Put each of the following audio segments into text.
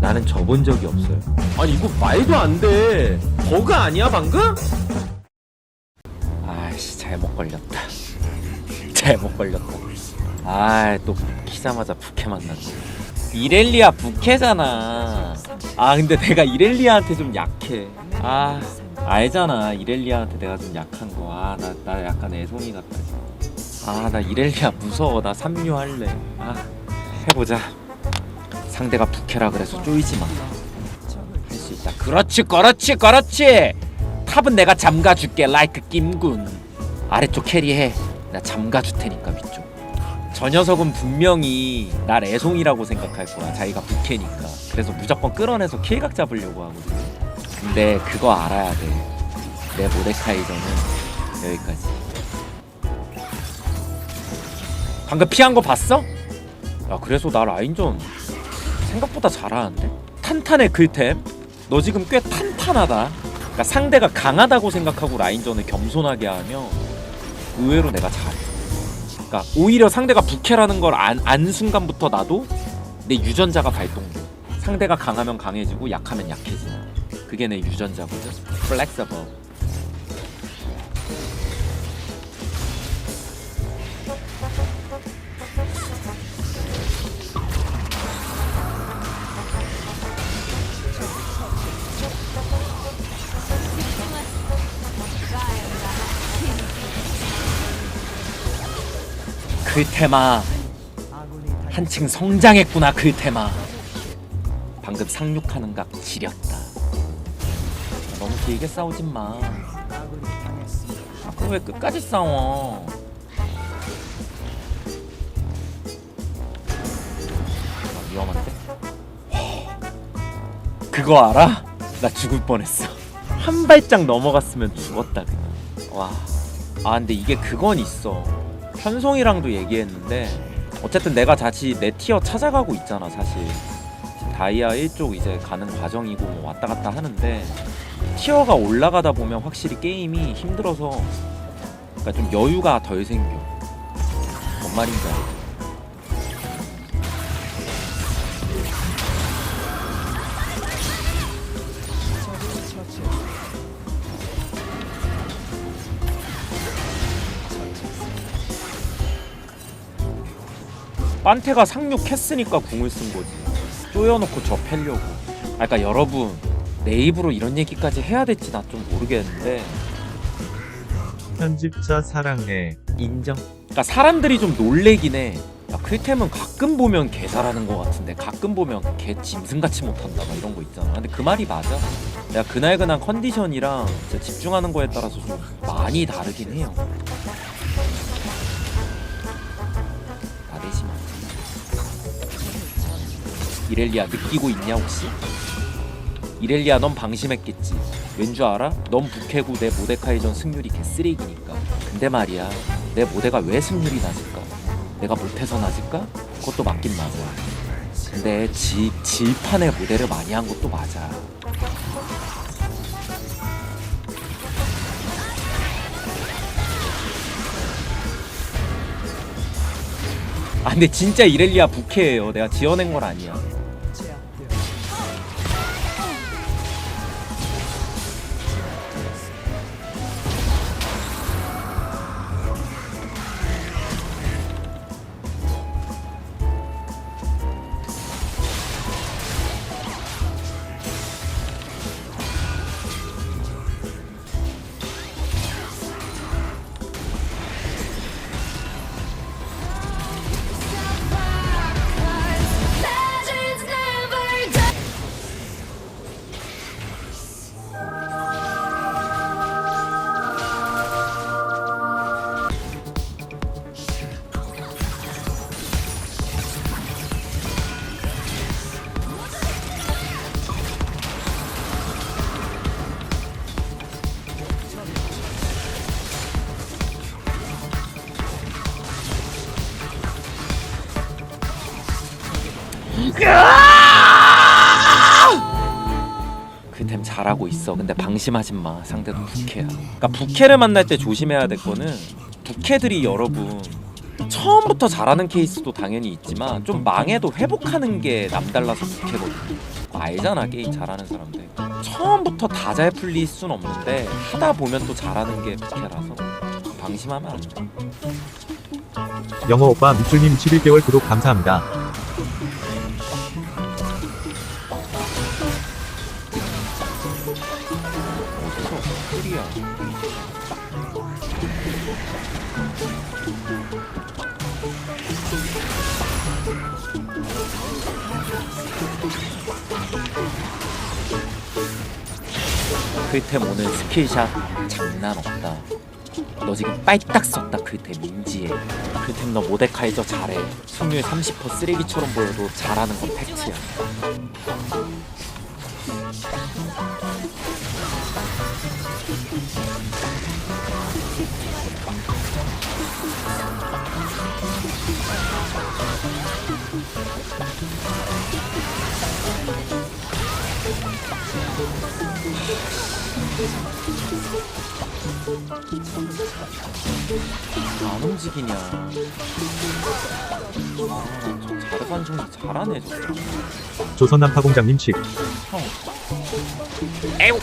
나는 져본 적이 없어요. 아니 이거 말도 안 돼. 버그 아니야 방금? 아이씨 잘못 걸렸다. 잘못 걸렸다. 아또 키자마자 부캐 만났네. 이렐리아 부캐잖아. 아 근데 내가 이렐리아한테 좀 약해. 아 알잖아 이렐리아한테 내가 좀 약한 거. 아나 나 약간 애송이 같다. 아나 이렐리아 무서워. 나 삼류 할래. 아 해보자. 상대가 부캐라 그래서 쫄지 마. 할 수 있다. 그렇지, 그렇지, 그렇지. 탑은 내가 잠가 줄게. 라이크 김군. 아래쪽 캐리해. 나 잠가 줄 테니까 위쪽. 저 녀석은 분명히 날 애송이라고 생각할 거야. 자기가 부캐니까. 그래서 무조건 끌어내서 킬각 잡으려고 하거든. 근데 그거 알아야 돼. 내 모데카이저는 여기까지. 방금 피한 거 봤어? 야 그래서 나 라인전 생각보다 잘하는데? 탄탄해 글템. 너 지금 꽤 탄탄하다. 그러니까 상대가 강하다고 생각하고 라인전을 겸손하게 하면 의외로 내가 잘해. 그러니까 오히려 상대가 부캐라는 걸 안 안 순간부터 나도 내 유전자가 발동돼. 상대가 강하면 강해지고 약하면 약해지고 그게 내 유전자거든 플렉서블 글테마. 한층 성장했구나 글테마. 방금 상륙하는 각 지렸다. 너무 길게 싸우지 마. 아, 그럼 왜 끝까지 싸워? 아, 위험한데? 그거 알아? 나 죽을 뻔했어. 한 발짝 넘어갔으면 죽었다 그냥. 와. 아 근데 이게 그건 있어 현송이랑도 얘기했는데 어쨌든 내가 다시 내 티어 찾아가고 있잖아 사실 다이아 1쪽 이제 가는 과정이고 뭐 왔다 갔다 하는데 티어가 올라가다 보면 확실히 게임이 힘들어서 그러니까 좀 여유가 덜 생겨 뭔 말인지 알지? 판테가 상륙했으니까 궁을 쓴 거지. 쪼여놓고 저 패려고. 아, 그러니까 여러분 내 입으로 이런 얘기까지 해야 될지 나 좀 모르겠는데 편집자 사랑해. 인정. 그러니까 사람들이 좀 놀래긴 해. 야, 클템은 가끔 보면 개 잘하는 것 같은데 가끔 보면 개 짐승같이 못한다 막 이런 거 있잖아. 근데 그 말이 맞아. 내가 그날 그날 컨디션이랑 진짜 집중하는 거에 따라서 좀 많이 다르긴 해요. 이렐리아 느끼고 있냐 혹시? 이렐리아 넌 방심했겠지. 왠 줄 알아? 넌 부캐고 내 모데카이전 승률이 개쓰레기니까. 근데 말이야, 내 모데가 왜 승률이 낮을까? 내가 못해서 낮을까? 그것도 맞긴 맞아. 근데 지, 질판의 모델을 많이 한 것도 맞아. 아 근데 진짜 이렐리아 부캐예요. 내가 지어낸 건 아니야. 그템 잘하고 있어. 근데 방심하지 마. 상대도 부캐야. 그러니까 부캐를 만날 때 조심해야 될 거는 부캐들이 여러분 처음부터 잘하는 케이스도 당연히 있지만 좀 망해도 회복하는 게 남달라서 부캐거든요. 알잖아 게임 잘하는 사람들 처음부터 다 잘 풀릴 순 없는데 하다 보면 또 잘하는 게 부캐라서 방심하면 안 돼 영어 오빠 밑줄님 11개월 구독 감사합니다. 크리템 오늘 스킬샷 장난 없다. 너 지금 빨딱 썼다 크리템 인지해. 크리템 너 모데카이저 잘해. 승률 30% 쓰레기처럼 보여도 잘하는 건 팩트야. 안 움직이냐. 아, 저 자르반 정리 잘하네, 저. 조선 남 파공장님 칙. 형. 에우.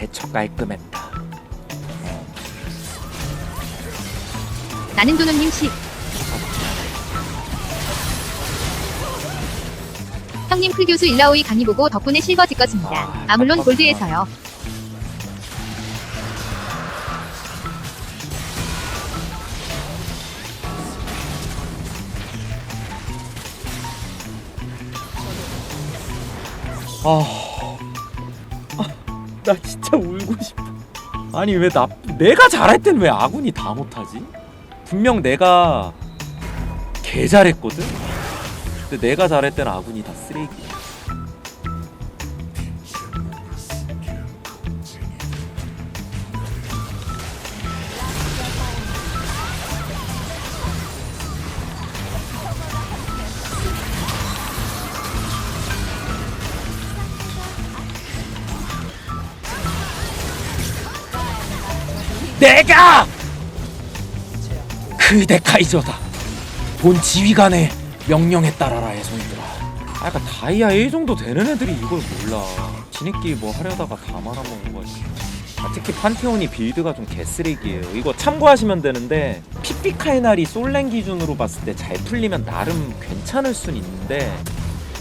대처 깔끔했다. 나는 도노님 씨. 형님 풀교수 일라오이 강의 보고 덕분에 실버 찍었습니다. 아, 아 물론. 골드에서요. 아, 아, 나 진짜 울고 싶어. 아니 왜 나 내가 잘할 땐왜 아군이 다 못하지? 분명 내가 개 잘했거든. 근데 내가 잘할 땐 아군이 다 쓰레기야. 내가 그대 카이저다. 본 지휘관의 명령에 따라라 해송이들아. 아, 약간 다이아 A 정도 되는 애들이 이걸 몰라. 지네끼리 뭐 하려다가 다 말아먹은 거지. 아, 특히 판테온이 빌드가 좀 개쓰레기예요. 이거 참고하시면 되는데 피피카이날이 솔랭 기준으로 봤을 때 잘 풀리면 나름 괜찮을 순 있는데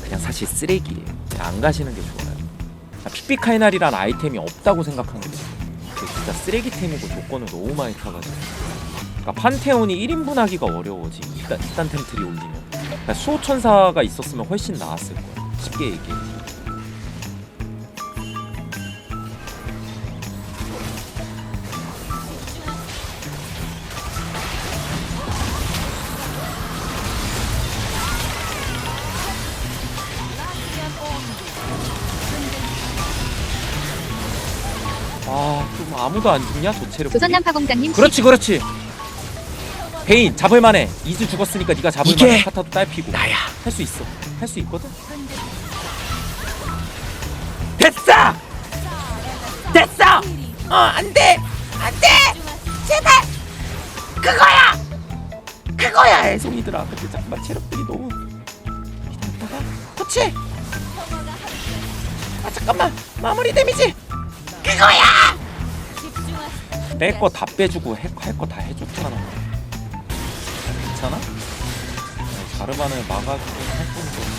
그냥 사실 쓰레기예요. 안 가시는 게 좋아요. 아, 피피카이날이란 아이템이 없다고 생각하는 게 그게 진짜 쓰레기템이고 조건을 너무 많이 타가지고. 그러니까 판테온이 1인분 하기가 어려워 지금 일단 일단 템트리 올리면. 그러니까 수호천사가 있었으면 훨씬 나았을 거야. 쉽게 얘기해 아 좀 아무도 안 죽냐 저 체력 조선남 파공장님 씨. 그렇지 그렇지. 베인 잡을 만해. 이즈 죽었으니까 네가 잡을만해. 이게 카타도 딸피고. 나야. 할 수 있어. 할 수 있거든? 됐어! 됐어! 어 안 돼! 안 돼! 제발! 그거야! 그거야 애송이들아. 근데 잠깐만 체력들이 너무 기다렸다가 그렇지 아 잠깐만. 마무리 데미지 그거야! 내거다 빼주고 할 거 다 해줬잖아. 괜찮아? 네, 자르반을 막아주긴 할 뿐이고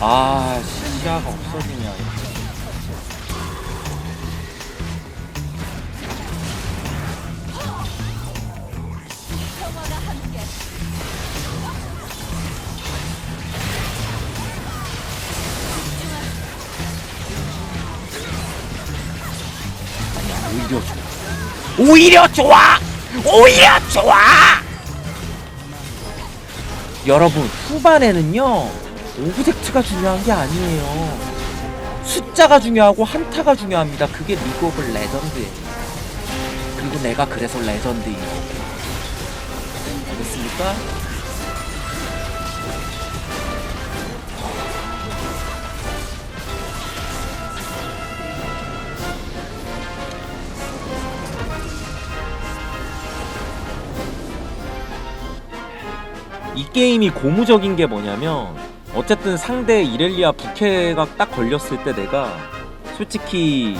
아 시야가 없어지냐 오히려 좋아 오히려 좋아 여러분 후반에는요 오브젝트가 중요한 게 아니에요 숫자가 중요하고 한타가 중요합니다. 그게 리그 오브 레전드예요. 그리고 내가 그래서 레전드예요. 알겠습니까? 이 게임이 고무적인 게 뭐냐면 어쨌든 상대 이렐리아 부캐가 딱 걸렸을 때 내가 솔직히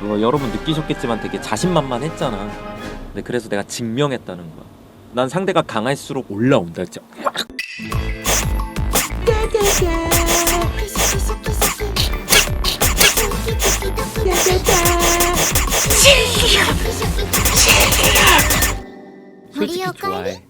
뭐 여러분 느끼셨겠지만 되게 자신만만했잖아. 근데 그래서 내가 증명했다는 거야. 난 상대가 강할수록 올라온다. 진짜. 솔직히 좋아해.